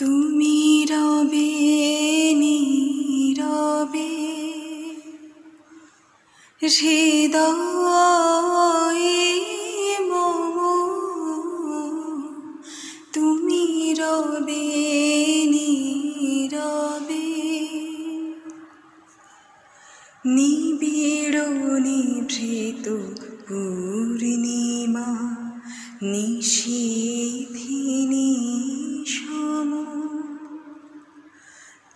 তুমি রবে নীরবে হৃদয়ে মম তুমি রবে নীরবে নিবিড় নিভৃত পূর্ণিমা নিশীথিনী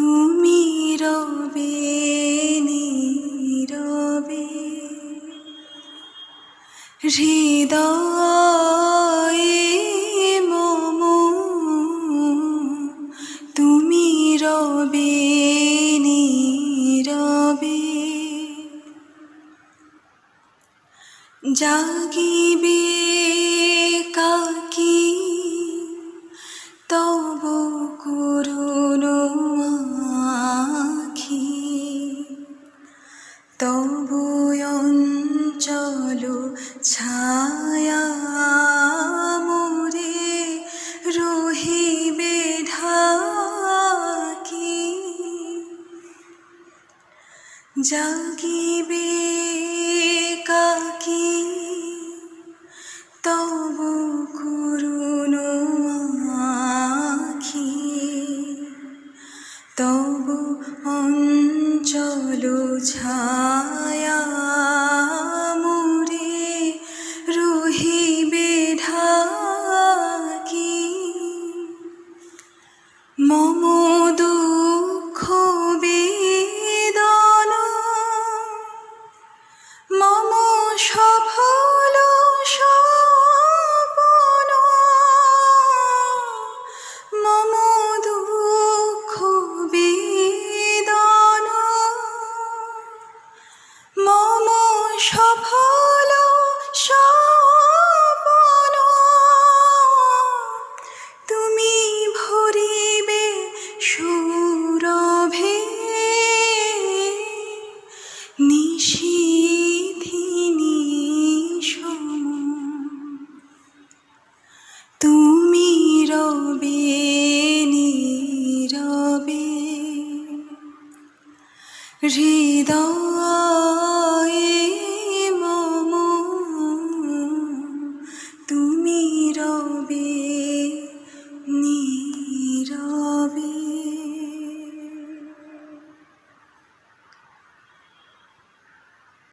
তুমি রবে নীরবে। হৃদয়ে মম তুমি রবে নীরবে। জাগিবে জাগিবে কাকি তবু করুন আখি তবু অঞ্চল ছায়া রবে নীরবে হৃদয়ে